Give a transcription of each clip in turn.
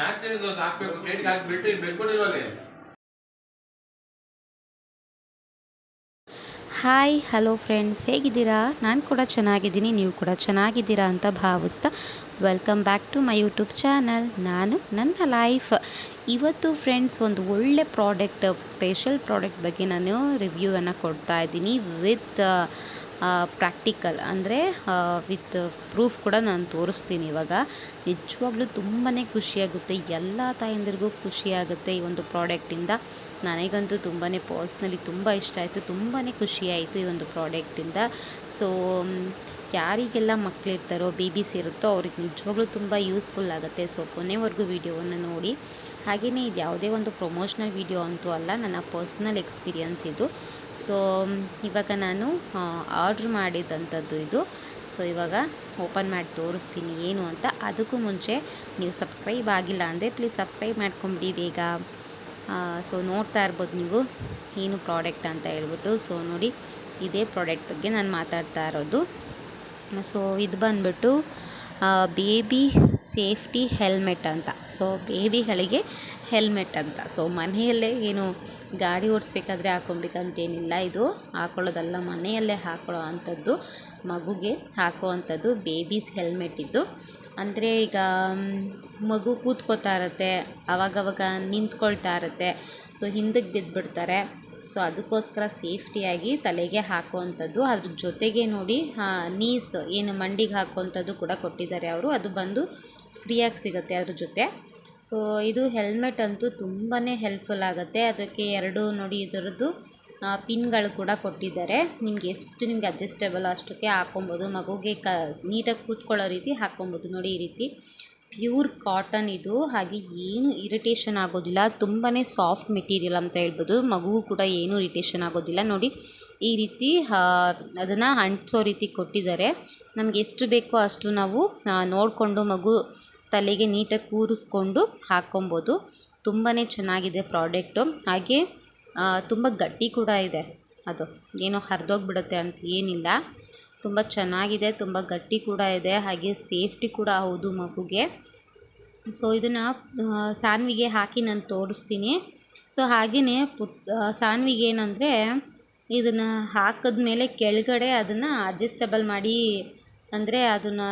ಹಾಕ್ತೀನಿ ಅದು ಹಾಕ್ಬೇಕು ಪ್ಲೇಟ್ಗೆ ಬೆಳ್ಕೊಂಡಿರೋಲ್ಲಿ ಹಾಯ್ ಹಲೋ ಫ್ರೆಂಡ್ಸ್ ಹೇಗಿದ್ದೀರಾ? ನಾನು ಕೂಡ ಚೆನ್ನಾಗಿದ್ದೀನಿ ನೀವು ಕೂಡ ಚೆನ್ನಾಗಿದ್ದೀರಾ ಅಂತ ಭಾವಿಸ್ತಾ welcome back to my YouTube channel. ನಾನು ನನ್ನ ಲೈಫ್. ಇವತ್ತು ಫ್ರೆಂಡ್ಸ್ ಒಂದು ಒಳ್ಳೆ ಪ್ರಾಡಕ್ಟ್ ಸ್ಪೆಷಲ್ ಪ್ರಾಡಕ್ಟ್ ಬಗ್ಗೆ ನಾನು ರಿವ್ಯೂವನ್ನು ಕೊಡ್ತಾ ಇದ್ದೀನಿ ವಿತ್ ಪ್ರಾಕ್ಟಿಕಲ್ ಅಂದರೆ ವಿತ್ ಪ್ರೂಫ್ ಕೂಡ ನಾನು ತೋರಿಸ್ತೀನಿ ಇವಾಗ. ನಿಜವಾಗ್ಲೂ ತುಂಬಾ ಖುಷಿಯಾಗುತ್ತೆ. ಎಲ್ಲ ತಾಯಂದಿರಿಗೂ ಖುಷಿಯಾಗುತ್ತೆ ಈ ಒಂದು ಪ್ರಾಡಕ್ಟಿಂದ ನನಗಂತೂ ತುಂಬಾ ಪರ್ಸ್ನಲಿ ತುಂಬ ಇಷ್ಟ ಆಯಿತು. ತುಂಬಾ ಖುಷಿಯಾಯಿತು ಈ ಒಂದು ಪ್ರಾಡಕ್ಟಿಂದ ಸೊ ಯಾರಿಗೆಲ್ಲ ಮಕ್ಕಳಿರ್ತಾರೋ ಬೇಬೀಸ್ ಇರುತ್ತೋ ಅವ್ರಿಗೆ ನಿಜವಾಗ್ಲೂ ತುಂಬ ಯೂಸ್ಫುಲ್ ಆಗುತ್ತೆ. ಸೊ, ಕೊನೆವರೆಗೂ ವಿಡಿಯೋವನ್ನು ನೋಡಿ. ಹಾಗೆಯೇ ಇದು ಯಾವುದೇ ಒಂದು ಪ್ರೊಮೋಷ್ನಲ್ ವಿಡಿಯೋ ಅಂತೂ ಅಲ್ಲ, ನನ್ನ ಪರ್ಸ್ನಲ್ ಎಕ್ಸ್ಪೀರಿಯನ್ಸ್ ಇದು. ಸೊ, ಇವಾಗ ನಾನು ಆರ್ಡ್ರ್ ಮಾಡಿದಂಥದ್ದು ಇದು. ಸೊ, ಇವಾಗ ಓಪನ್ ಮಾಡಿ ತೋರಿಸ್ತೀನಿ ಏನು ಅಂತ. ಅದಕ್ಕೂ ಮುಂಚೆ ನೀವು ಸಬ್ಸ್ಕ್ರೈಬ್ ಆಗಿಲ್ಲ ಅಂದರೆ ಪ್ಲೀಸ್ ಸಬ್ಸ್ಕ್ರೈಬ್ ಮಾಡ್ಕೊಂಬಿಡಿ ಬೇಗ. ಸೊ, ನೋಡ್ತಾ ಇರ್ಬೋದು ನೀವು ಏನು ಪ್ರಾಡಕ್ಟ್ ಅಂತ ಹೇಳ್ಬಿಟ್ಟು. ಸೊ, ನೋಡಿ, ಇದೇ ಪ್ರಾಡಕ್ಟ್ ಬಗ್ಗೆ ನಾನು ಮಾತಾಡ್ತಾ ಇರೋದು. ಸೊ ಇದು ಬಂದುಬಿಟ್ಟು ಬೇಬಿ ಸೇಫ್ಟಿ ಹೆಲ್ಮೆಟ್ ಅಂತ. ಸೊ ಬೇಬಿಗಳಿಗೆ ಹೆಲ್ಮೆಟ್ ಅಂತ. ಸೊ ಮನೆಯಲ್ಲೇ ಏನು ಗಾಡಿ ಓಡಿಸ್ಬೇಕಾದ್ರೆ ಹಾಕೊಬೇಕಂತೇನಿಲ್ಲ ಇದು. ಹಾಕೊಳ್ಳೋದಲ್ಲ, ಮನೆಯಲ್ಲೇ ಹಾಕೊಳ್ಳೋ ಅಂಥದ್ದು, ಮಗುಗೆ ಹಾಕೋ ಅಂಥದ್ದು ಬೇಬೀಸ್ ಹೆಲ್ಮೆಟ್ ಇದು. ಅಂದರೆ ಈಗ ಮಗು ಕೂತ್ಕೋತಾ ಇರುತ್ತೆ, ಅವಾಗವಾಗ ನಿಂತ್ಕೊಳ್ತಾ ಇರುತ್ತೆ. ಸೊ ಹಿಂದಕ್ಕೆ ಬಿದ್ದುಬಿಡ್ತಾರೆ ಸೊ ಅದಕ್ಕೋಸ್ಕರ ಸೇಫ್ಟಿಯಾಗಿ ತಲೆಗೆ ಹಾಕುವಂಥದ್ದು, ಅದ್ರ ಜೊತೆಗೆ ನೋಡಿ ನೀಸ್, ಏನು ಮಂಡಿಗೆ ಹಾಕುವಂಥದ್ದು ಕೂಡ ಕೊಟ್ಟಿದ್ದಾರೆ ಅವರು. ಅದು ಬಂದು ಫ್ರೀಯಾಗಿ ಸಿಗುತ್ತೆ ಅದ್ರ ಜೊತೆ. ಸೊ ಇದು ಹೆಲ್ಮೆಟ್ ಅಂತೂ ತುಂಬಾ ಹೆಲ್ಪ್ಫುಲ್ ಆಗುತ್ತೆ. ಅದಕ್ಕೆ ಎರಡು ನೋಡಿ ಇದರದ್ದು ಪಿನ್ಗಳು ಕೂಡ ಕೊಟ್ಟಿದ್ದಾರೆ. ನಿಮ್ಗೆ ಎಷ್ಟು ನಿಮ್ಗೆ ಅಡ್ಜಸ್ಟೇಬಲ್ ಅಷ್ಟಕ್ಕೆ ಹಾಕೊಬೋದು. ಮಗುಗೆ ಕ, ನೀಟಾಗಿ ಕೂತ್ಕೊಳ್ಳೋ ರೀತಿ ಹಾಕ್ಕೊಬೋದು ನೋಡಿ ಈ ರೀತಿ. ಪ್ಯೂರ್ ಕಾಟನ್ ಇದು. ಹಾಗೆ ಏನು ಇರಿಟೇಷನ್ ಆಗೋದಿಲ್ಲ. ತುಂಬಾ ಸಾಫ್ಟ್ ಮೆಟೀರಿಯಲ್ ಅಂತ ಹೇಳ್ಬೋದು. ಮಗುವು ಕೂಡ ಏನು ಇರಿಟೇಷನ್ ಆಗೋದಿಲ್ಲ. ನೋಡಿ, ಈ ರೀತಿ ಅದನ್ನು ಅಂಟಿಸೋ ರೀತಿ ಕೊಟ್ಟಿದ್ದಾರೆ. ನಮಗೆ ಎಷ್ಟು ಬೇಕೋ ಅಷ್ಟು ನಾವು ನೋಡಿಕೊಂಡು ಮಗು ತಲೆಗೆ ನೀಟಾಗಿ ಕೂರಿಸ್ಕೊಂಡು ಹಾಕ್ಕೊಬೋದು. ತುಂಬಾ ಚೆನ್ನಾಗಿದೆ ಪ್ರಾಡಕ್ಟು. ಹಾಗೆ ತುಂಬ ಗಟ್ಟಿ ಕೂಡ ಇದೆ. ಅದು ಏನೋ ಹರಿದೋಗ್ಬಿಡುತ್ತೆ ಅಂತ ಏನಿಲ್ಲ. ತುಂಬ ಚೆನ್ನಾಗಿದೆ, ತುಂಬ ಗಟ್ಟಿ ಕೂಡ ಇದೆ, ಹಾಗೆ ಸೇಫ್ಟಿ ಕೂಡ ಹೌದು ಮಗುಗೆ. ಸೊ ಇದನ್ನು ಸಾನ್ವಿಗೆ ಹಾಕಿ ನಾನು ತೋರಿಸ್ತೀನಿ. ಸೊ ಹಾಗೆಯೇ ಪುಟ್ ಸಾನ್ವಿಗೆ ಏನಂದರೆ ಇದನ್ನು ಹಾಕಿದ್ಮೇಲೆ ಕೆಳಗಡೆ ಅದನ್ನು ಅಡ್ಜಸ್ಟಬಲ್ ಮಾಡಿ, ಅಂದರೆ ಅದನ್ನು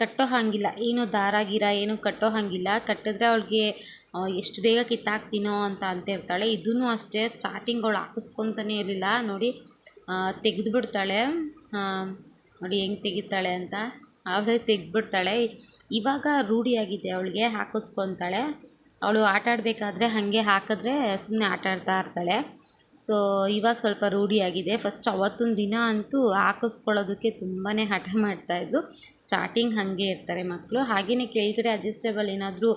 ಕಟ್ಟೋ ಹಾಗಿಲ್ಲ. ಏನು ದಾರ ಗೀರ ಏನು ಕಟ್ಟೋ ಹಾಗಿಲ್ಲ. ಕಟ್ಟಿದ್ರೆ ಅವಳಿಗೆ ಎಷ್ಟು ಬೇಗ ಕಿತ್ತಾಕ್ತೀನೋ ಅಂತ ಅಂತಿರ್ತಾಳೆ. ಇದೂ ಅಷ್ಟೇ ಸ್ಟಾರ್ಟಿಂಗ್ ಅವಳು ಹಾಕಿಸ್ಕೊತಾನೇ ಇರಲಿಲ್ಲ. ನೋಡಿ ತೆಗೆದು ಬಿಡ್ತಾಳೆ ನೋಡಿ ಹೆಂಗೆ ತೆಗಿತಾಳೆ ಅಂತ. ಅವಳೇ ತೆಗೆದ್ಬಿಡ್ತಾಳೆ. ಇವಾಗ ರೂಢಿಯಾಗಿದೆ ಅವಳಿಗೆ, ಹಾಕಿಸ್ಕೊತಾಳೆ. ಅವಳು ಆಟ ಆಡಬೇಕಾದ್ರೆ ಹಾಗೆ ಹಾಕಿದ್ರೆ ಸುಮ್ಮನೆ ಆಟ ಇರ್ತಾಳೆ. ಸೊ ಇವಾಗ ಸ್ವಲ್ಪ ರೂಢಿಯಾಗಿದೆ ಫಸ್ಟ್ ಅವತ್ತೊಂದು ದಿನ ಅಂತೂ ಹಾಕಿಸ್ಕೊಳ್ಳೋದಕ್ಕೆ ತುಂಬಾ ಹಠ ಮಾಡ್ತಾಯಿದ್ದು ಸ್ಟಾರ್ಟಿಂಗ್ ಹಾಗೆ ಇರ್ತಾರೆ ಮಕ್ಕಳು ಹಾಗೆಯೇ ಕೆಳಗಡೆ ಅಡ್ಜಸ್ಟೇಬಲ್ ಏನಾದರೂ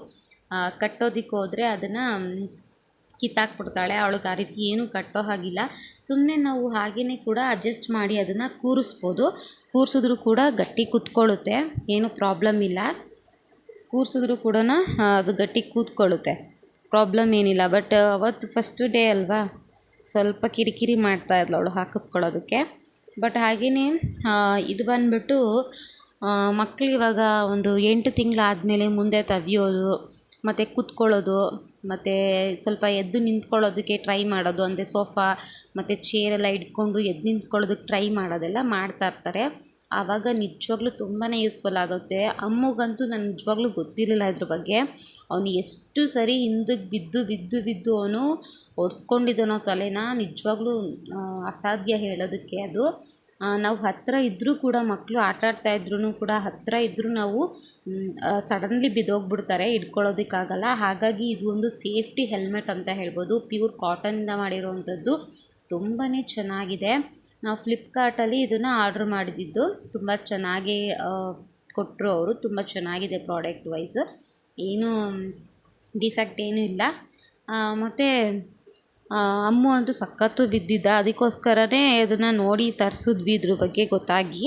ಕಟ್ಟೋದಕ್ಕೆ ಹೋದರೆ ಅದನ್ನು ಕಿತ್ತಾಕ್ಬಿಡ್ತಾಳೆ. ಅವಳಿಗೆ ಆ ರೀತಿ ಏನೂ ಕಟ್ಟೋ ಹಾಗಿಲ್ಲ. ಸುಮ್ಮನೆ ನಾವು ಹಾಗೆಯೇ ಕೂಡ ಅಡ್ಜಸ್ಟ್ ಮಾಡಿ ಅದನ್ನು ಕೂರಿಸ್ಬೋದು. ಕೂರಿಸಿದ್ರು ಕೂಡ ಗಟ್ಟಿ ಕೂತ್ಕೊಳ್ಳುತ್ತೆ. ಏನು ಪ್ರಾಬ್ಲಮ್ ಇಲ್ಲ. ಕೂರಿಸಿದ್ರು ಕೂಡ ಅದು ಗಟ್ಟಿ ಕೂತ್ಕೊಳ್ಳುತ್ತೆ. ಪ್ರಾಬ್ಲಮ್ ಏನಿಲ್ಲ. ಬಟ್ ಅವತ್ತು ಫಸ್ಟ್ ಡೇ ಅಲ್ವಾ? ಸ್ವಲ್ಪ ಕಿರಿಕಿರಿ ಮಾಡ್ತಾ ಇದ್ಲು ಅವಳು ಹಾಕಿಸ್ಕೊಳ್ಳೋದಕ್ಕೆ. ಬಟ್ ಹಾಗೆಯೇ ಇದು ಬಂದುಬಿಟ್ಟು ಮಕ್ಕಳು ಇವಾಗ ಒಂದು ಎಂಟು ತಿಂಗಳಾದಮೇಲೆ ಮುಂದೆ ತವಿಯೋದು, ಮತ್ತು ಕೂತ್ಕೊಳ್ಳೋದು ಮತ್ತು ಸ್ವಲ್ಪ ಎದ್ದು ನಿಂತ್ಕೊಳ್ಳೋದಕ್ಕೆ ಟ್ರೈ ಮಾಡೋದು, ಅಂದರೆ ಸೋಫಾ ಮತ್ತು ಚೇರೆಲ್ಲ ಇಟ್ಕೊಂಡು ಎದ್ದು ನಿಂತ್ಕೊಳ್ಳೋದಕ್ಕೆ ಟ್ರೈ ಮಾಡೋದೆಲ್ಲ ಮಾಡ್ತಾ ಇರ್ತಾರೆ. ಆವಾಗ ನಿಜವಾಗ್ಲೂ ತುಂಬಾ ಯೂಸ್ಫುಲ್ ಆಗುತ್ತೆ. ಅಮ್ಮಗಂತೂ ನನಗೆ ನಿಜವಾಗ್ಲೂ ಗೊತ್ತಿರಲಿಲ್ಲ ಇದ್ರ ಬಗ್ಗೆ. ಅವನು ಎಷ್ಟು ಸರಿ ಹಿಂದಕ್ಕೆ ಬಿದ್ದು ಬಿದ್ದು ಬಿದ್ದು ಅವನು ಒಡ್ಸ್ಕೊಂಡಿದ್ದಾನೋ ತಲೆನ, ನಿಜವಾಗ್ಲೂ ಅಸಾಧ್ಯ ಹೇಳೋದಕ್ಕೆ ಅದು. ನಾವು ಹತ್ತಿರ ಇದ್ದರೂ ಕೂಡ ಮಕ್ಕಳು ಆಟ ಆಡ್ತಾ ಇದ್ರೂ ಕೂಡ ಹತ್ತಿರ ಇದ್ದರೂ ನಾವು ಸಡನ್ಲಿ ಬಿದ್ದೋಗ್ಬಿಡ್ತಾರೆ, ಹಿಡ್ಕೊಳ್ಳೋದಕ್ಕಾಗಲ್ಲ. ಹಾಗಾಗಿ ಇದು ಒಂದು ಸೇಫ್ಟಿ ಹೆಲ್ಮೆಟ್ ಅಂತ ಹೇಳ್ಬೋದು. ಪ್ಯೂರ್ ಕಾಟನಿಂದ ಮಾಡಿರುವಂಥದ್ದು ತುಂಬಾ ಚೆನ್ನಾಗಿದೆ. ನಾವು ಫ್ಲಿಪ್ಕಾರ್ಟಲ್ಲಿ ಇದನ್ನು ಆರ್ಡ್ರ್ ಮಾಡಿದ್ದು. ತುಂಬ ಚೆನ್ನಾಗಿ ಕೊಟ್ಟರು ಅವರು. ತುಂಬ ಚೆನ್ನಾಗಿದೆ ಪ್ರಾಡಕ್ಟ್ ವೈಸ್ ಏನು ಡಿಫೆಕ್ಟ್ ಏನೂ ಇಲ್ಲ. ಮತ್ತು ಅಮ್ಮು ಅಂತೂ ಸಖತ್ತು ಬಿದ್ದಿದ್ದ. ಅದಕ್ಕೋಸ್ಕರನೇ ಅದನ್ನು ನೋಡಿ ತರಿಸಿದ್ವಿ ಇದ್ರ ಬಗ್ಗೆ ಗೊತ್ತಾಗಿ.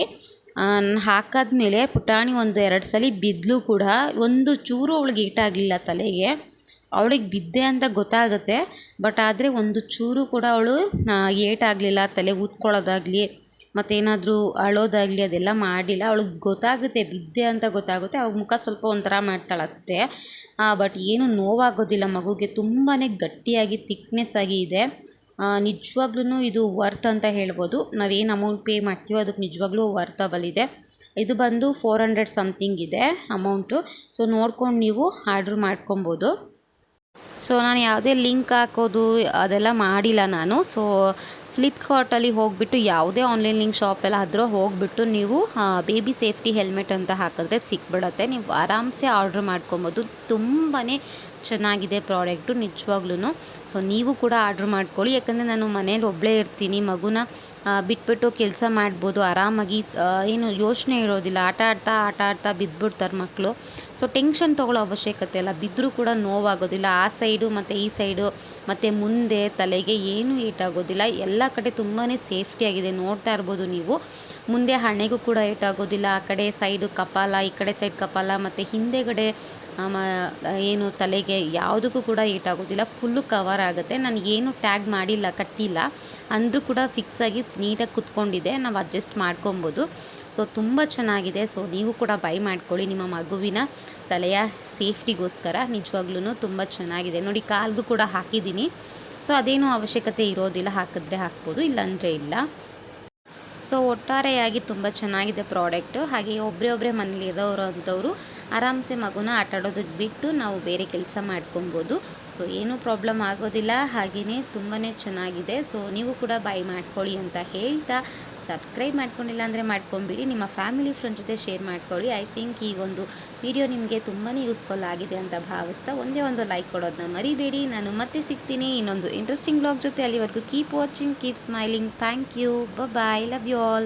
ಹಾಕಾದ್ಮೇಲೆ ಪುಟಾಣಿ ಒಂದು ಎರಡು ಸಲ ಬಿದ್ದಲು ಕೂಡ. ಒಂದು ಚೂರು ಅವಳಿಗೆ ಏಟಾಗಲಿಲ್ಲ ತಲೆಗೆ. ಅವಳಿಗೆ ಬಿದ್ದೆ ಅಂತ ಗೊತ್ತಾಗುತ್ತೆ. ಬಟ್ ಆದರೆ ಒಂದು ಚೂರು ಕೂಡ ಅವಳು ಏಟಾಗಲಿಲ್ಲ ತಲೆ ಊದ್ಕೊಳ್ಳೋದಾಗಲಿ. ಮತ್ತೇನಾದರೂ ಅಳೋದಾಗಲಿ ಅದೆಲ್ಲ ಮಾಡಿಲ್ಲ. ಅವಳಿಗೆ ಗೊತ್ತಾಗುತ್ತೆ ಬಿದ್ದೆ ಅಂತ ಗೊತ್ತಾಗುತ್ತೆ. ಅವಾಗ ಮುಖ ಸ್ವಲ್ಪ ಒಂಥರ ಮಾಡ್ತಾಳೆ ಅಷ್ಟೇ. ಬಟ್ ಏನು ನೋವಾಗೋದಿಲ್ಲ ಮಗುಗೆ. ತುಂಬಾ ಗಟ್ಟಿಯಾಗಿ ತಿಕ್ನೆಸ್ ಆಗಿ ಇದೆ. ನಿಜವಾಗ್ಲೂ ಇದು ವರ್ತ್ ಅಂತ ಹೇಳ್ಬೋದು. ನಾವೇನು ಅಮೌಂಟ್ ಪೇ ಮಾಡ್ತೀವೋ ಅದಕ್ಕೆ ನಿಜವಾಗ್ಲೂ ವರ್ತಬಲ್ ಇದೆ. ಇದು ಬಂದು ಫೋರ್ ಹಂಡ್ರೆಡ್ ಸಮಥಿಂಗ್ ಇದೆ ಅಮೌಂಟು ಸೊ ನೋಡ್ಕೊಂಡು ನೀವು ಆರ್ಡ್ರ್ ಮಾಡ್ಕೊಬೋದು. ಸೊ ನಾನು ಯಾವುದೇ ಲಿಂಕ್ ಹಾಕೋದು ಅದೆಲ್ಲ ಮಾಡಿಲ್ಲ ನಾನು. ಸೊ ಫ್ಲಿಪ್ಕಾರ್ಟಲ್ಲಿ ಹೋಗಿಬಿಟ್ಟು ಯಾವುದೇ ಆನ್ಲೈನ್ ಲಿಂಕ್ ಶಾಪೆಲ್ಲ ಆದರೂ ಹೋಗಿಬಿಟ್ಟು ನೀವು ಬೇಬಿ ಸೇಫ್ಟಿ ಹೆಲ್ಮೆಟ್ ಅಂತ ಹಾಕಿದ್ರೆ ಸಿಕ್ಬಿಡತ್ತೆ. ನೀವು ಆರಾಮ್ಸೆ ಆರ್ಡ್ರ್ ಮಾಡ್ಕೊಬೋದು. ತುಂಬಾ ಚೆನ್ನಾಗಿದೆ ಪ್ರಾಡಕ್ಟು ನಿಜವಾಗ್ಲೂ ಸೊ ನೀವು ಕೂಡ ಆರ್ಡ್ರ್ ಮಾಡ್ಕೊಳ್ಳಿ. ಯಾಕಂದರೆ ನಾನು ಮನೇಲಿ ಒಬ್ಬಳೇ ಇರ್ತೀನಿ, ಮಗುನ ಬಿಟ್ಬಿಟ್ಟು ಕೆಲಸ ಮಾಡ್ಬೋದು, ಆರಾಮಾಗಿ ಏನು ಯೋಚನೆ ಇರೋದಿಲ್ಲ. ಆಟ ಆಡ್ತಾ ಆಟ ಆಡ್ತಾ ಬಿದ್ದುಬಿಡ್ತಾರೆ ಮಕ್ಕಳು ಸೊ ಟೆನ್ಷನ್ ತೊಗೊಳ್ಳೋ ಅವಶ್ಯಕತೆ ಇಲ್ಲ. ಬಿದ್ದರೂ ಕೂಡ ನೋವಾಗೋದಿಲ್ಲ. ಆ ಸೈಡು ಮತ್ತು ಈ ಸೈಡು ಮತ್ತು ಮುಂದೆ ತಲೆಗೆ ಏನೂ ಏಟಾಗೋದಿಲ್ಲ ಎಲ್ಲ ಕಡೆ ತುಂಬಾ ಸೇಫ್ಟಿಯಾಗಿದೆ ನೋಡ್ತಾ ಇರ್ಬೋದು ನೀವು. ಮುಂದೆ ಹಣೆಗೂ ಕೂಡ ಏಟಾಗೋದಿಲ್ಲ ಆ ಕಡೆ ಸೈಡು ಕಪಾಲ, ಈ ಕಡೆ ಸೈಡ್ ಕಪಾಲ ಮತ್ತು ಹಿಂದೆಗಡೆ ಏನು ತಲೆಗೆ ಯಾವುದಕ್ಕೂ ಕೂಡ ಏಟಾಗೋದಿಲ್ಲ ಫುಲ್ಲು ಕವರ್ ಆಗುತ್ತೆ. ನಾನು ಏನು ಟ್ಯಾಗ್ ಮಾಡಿಲ್ಲ, ಕಟ್ಟಿಲ್ಲ. ಅಂದರೂ ಕೂಡ ಫಿಕ್ಸ್ ಆಗಿ ನೀಟಾಗಿ ಕುತ್ಕೊಂಡಿದೆ ನಾವು ಅಡ್ಜಸ್ಟ್ ಮಾಡ್ಕೊಬೋದು. ಸೊ, ತುಂಬ ಚೆನ್ನಾಗಿದೆ. ಸೊ, ನೀವು ಕೂಡ ಬೈ ಮಾಡ್ಕೊಳ್ಳಿ ನಿಮ್ಮ ಮಗುವಿನ ತಲೆಯ ಸೇಫ್ಟಿಗೋಸ್ಕರ. ನಿಜವಾಗ್ಲೂ ತುಂಬ ಚೆನ್ನಾಗಿದೆ. ನೋಡಿ ಕಾಲ್ಗೂ ಕೂಡ ಹಾಕಿದ್ದೀನಿ. ಸೊ ಅದೇನು ಅವಶ್ಯಕತೆ ಇರೋದಿಲ್ಲ. ಹಾಕಿದ್ರೆ ಹಾಕ್ಬೋದು ಇಲ್ಲಾಂದರೆ ಇಲ್ಲ. ಸೊ ಒಟ್ಟಾರೆಯಾಗಿ ತುಂಬ ಚೆನ್ನಾಗಿದೆ ಪ್ರಾಡಕ್ಟು ಹಾಗೆ ಒಬ್ಬರೇ ಒಬ್ಬರೇ ಮನೇಲಿ ಇರೋರು ಅಂಥವ್ರು ಆರಾಮ್ಸೆ ಮಗುನ ಆಟ ಆಡೋದಕ್ಕೆ ಬಿಟ್ಟು ನಾವು ಬೇರೆ ಕೆಲಸ ಮಾಡ್ಕೊಬೋದು. ಸೊ ಏನೂ ಪ್ರಾಬ್ಲಮ್ ಆಗೋದಿಲ್ಲ. ಹಾಗೆಯೇ ತುಂಬಾ ಚೆನ್ನಾಗಿದೆ. ಸೊ ನೀವು ಕೂಡ ಬೈ ಮಾಡ್ಕೊಳ್ಳಿ ಅಂತ ಹೇಳ್ತಾ ಸಬ್ಸ್ಕ್ರೈಬ್ ಮಾಡ್ಕೊಂಡಿಲ್ಲ ಅಂದರೆ ಮಾಡ್ಕೊಂಬಿಡಿ. ನಿಮ್ಮ ಫ್ಯಾಮಿಲಿ ಫ್ರೆಂಡ್ ಜೊತೆ ಶೇರ್ ಮಾಡ್ಕೊಳ್ಳಿ. ಐ ಥಿಂಕ್ ಈ ಒಂದು ವಿಡಿಯೋ ನಿಮಗೆ ತುಂಬಾ ಯೂಸ್ಫುಲ್ ಆಗಿದೆ ಅಂತ ಭಾವಿಸ್ತಾ ಒಂದೇ ಒಂದು ಲೈಕ್ ಕೊಡೋದನ್ನ ಮರಿಬೇಡಿ. ನಾನು ಮತ್ತೆ ಸಿಗ್ತೀನಿ ಇನ್ನೊಂದು ಇಂಟ್ರೆಸ್ಟಿಂಗ್ ಬ್ಲಾಗ್ ಜೊತೆ ಅಲ್ಲಿವರೆಗೂ. Keep watching keep smiling thank you bye love you all